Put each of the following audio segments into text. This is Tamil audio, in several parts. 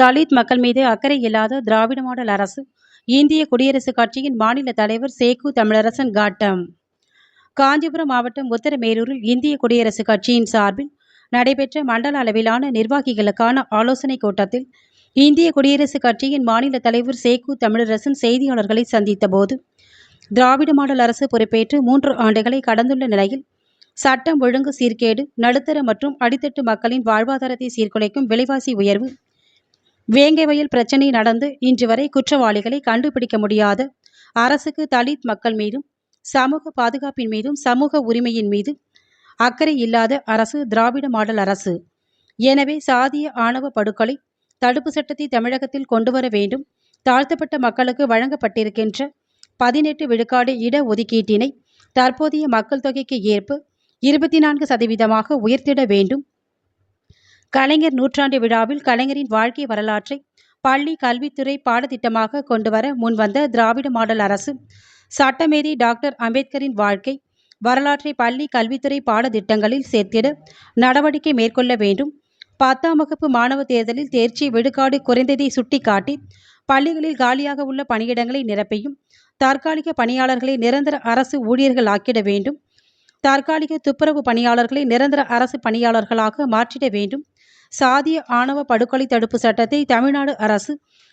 தலித் மக்கள் மீது அக்கறை இல்லாத திராவிட மாடல் அரசு இந்திய குடியரசுக் கட்சியின் மாநில தலைவர் சேகு தமிழரசன் காட்டம். காஞ்சிபுரம் மாவட்டம் உத்தரமேரூரில் இந்திய குடியரசுக் கட்சியின் சார்பில் நடைபெற்ற மண்டல அளவிலான நிர்வாகிகளுக்கான ஆலோசனைக் கூட்டத்தில் இந்திய குடியரசுக் கட்சியின் மாநில தலைவர் சேகு தமிழரசன் செய்தியாளர்களை சந்தித்தபோது திராவிட மாடல் அரசு பொறுப்பேற்று மூன்று ஆண்டுகளை கடந்துள்ள நிலையில் சட்டம் ஒழுங்கு சீர்கேடு நடுத்தர மற்றும் அடித்தட்டு மக்களின் வாழ்வாதாரத்தை சீர்குலைக்கும் விலைவாசி உயர்வு வேங்கை வயல் நடந்து இன்று வரை குற்றவாளிகளை கண்டுபிடிக்க முடியாத. அரசுக்கு தலித் மக்கள் மீதும் சமூக பாதுகாப்பின் மீதும் சமூக உரிமையின் மீது அக்கறை இல்லாத அரசு திராவிட மாடல் அரசு. எனவே சாதிய ஆணவ படுகொலை தடுப்பு சட்டத்தை தமிழகத்தில் கொண்டு வர வேண்டும் தாழ்த்தப்பட்ட மக்களுக்கு வழங்கப்பட்டிருக்கின்ற பதினெட்டு விழுக்காடு இட ஒதுக்கீட்டினை தற்போதைய மக்கள் தொகைக்கு ஏற்ப இருபத்தி நான்கு சதவீதமாக உயர்த்திட வேண்டும். கலைஞர் நூற்றாண்டு விழாவில் கலைஞரின் வாழ்க்கை வரலாற்றை பள்ளி கல்வித்துறை பாடத்திட்டமாக கொண்டு வர முன்வந்த திராவிட மாடல் அரசு சட்டமேதை டாக்டர் அம்பேத்கரின் வாழ்க்கை வரலாற்றை பள்ளி கல்வித்துறை பாடத்திட்டங்களில் சேர்த்திட நடவடிக்கை மேற்கொள்ள வேண்டும். பத்தாம் வகுப்பு மாணவ தேர்தலில் தேர்ச்சி விடுகாடு குறைந்ததை சுட்டிக்காட்டி பள்ளிகளில் காலியாக உள்ள பணியிடங்களை நிரப்பியும் தற்காலிக பணியாளர்களை நிரந்தர அரசு ஊழியர்கள் ஆக்கிட வேண்டும். தற்காலிக துப்புரவு பணியாளர்களை நிரந்தர அரசு பணியாளர்களாக மாற்றிட வேண்டும். சாதிய ஆணவ படுகொலை தடுப்பு சட்டத்தை தமிழ்நாடு அரசு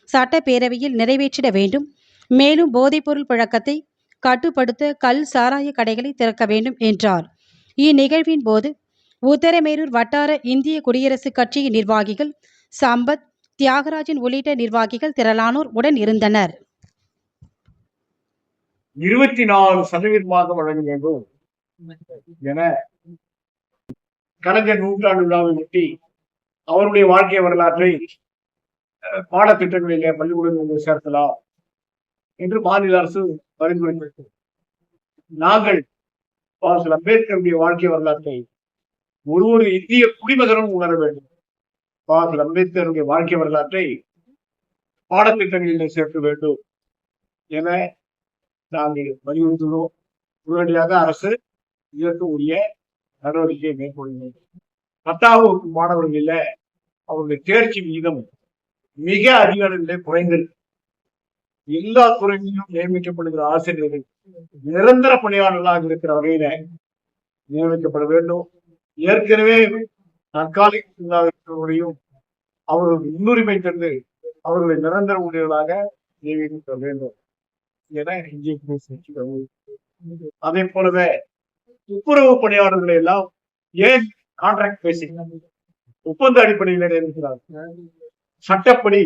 சட்டப்பேரவையில் நிறைவேற்றிட வேண்டும். மேலும் போதைப்பொருள் பழக்கத்தை கட்டுப்படுத்த கல் சாராய கடைகளை திறக்க வேண்டும் என்றார். இந்நிகழ்வின் போது உத்தரமேரூர் வட்டார இந்திய குடியரசுக் கட்சியின் நிர்வாகிகள் சம்பத் தியாகராஜன் உள்ளிட்ட நிர்வாகிகள் திரளானோர் உடன் இருந்தனர். இருபத்தி நாலு சதவீதமாக வழங்க வேண்டும் என கடந்த நூற்றாண்டு விழாவை ஒட்டி அவருடைய வாழ்க்கை வரலாற்றை பாடத்திட்டங்களிலே பள்ளிக்கூடங்களில் சேர்க்கலாம் என்று மாநில அரசு பரிந்துரைத்தது நாங்கள் பாசல் அம்பேத்கருடைய வாழ்க்கை வரலாற்றை ஒரு ஒரு இந்திய குடிமகனும் உணர வேண்டும். பாசல் அம்பேத்கருடைய வாழ்க்கை வரலாற்றை பாடத்திட்டங்களில் சேர்க்க வேண்டும் என நாங்கள் வலியுறுத்துகிறோம். உடனடியாக அரசு இதற்கு உரிய நடவடிக்கையை மேற்கொள்ள வேண்டும். பத்தாம் வகுப்பு மாணவர்களில் அவருடைய தேர்ச்சி விகிதம் மிக அதிக அளவிலே குறைந்தது. எல்லா துறைகளிலும் நியமிக்கப்படுகிற ஆசிரியர்கள் நிரந்தர பணியாளர்களாக இருக்கிற வகையில நியமிக்கப்பட வேண்டும். ஏற்கனவே தற்காலிக இருக்கிறவர்களையும் அவர்கள் முன்னுரிமை தந்து அவர்களை நிரந்தர ஊழியர்களாக நியமிக்க வேண்டும் என இந்திய அதே போலவே துப்புரவு பணியாளர்களை எல்லாம் ஏன் கான்ட்ராக்ட் பேசி ஒப்பந்த அடிப்படையில் இருக்கிறார் சட்டப்படி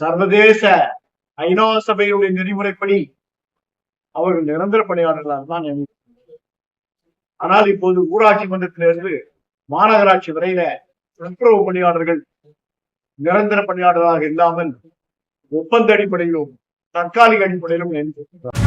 சர்வதேச ஐநா சபையுடைய நெறிமுறைப்படி அவர்கள் நிரந்தர பணியாளர்களாக தான் ஆனால் இப்போது ஊராட்சி மன்றத்திலிருந்து மாநகராட்சி வரையில துப்புரவு பணியாளர்கள் நிரந்தர பணியாளராக இல்லாமல் ஒப்பந்த அடிப்படையிலும் தற்காலிக அடிப்படையிலும் நினைத்திருக்கிறார்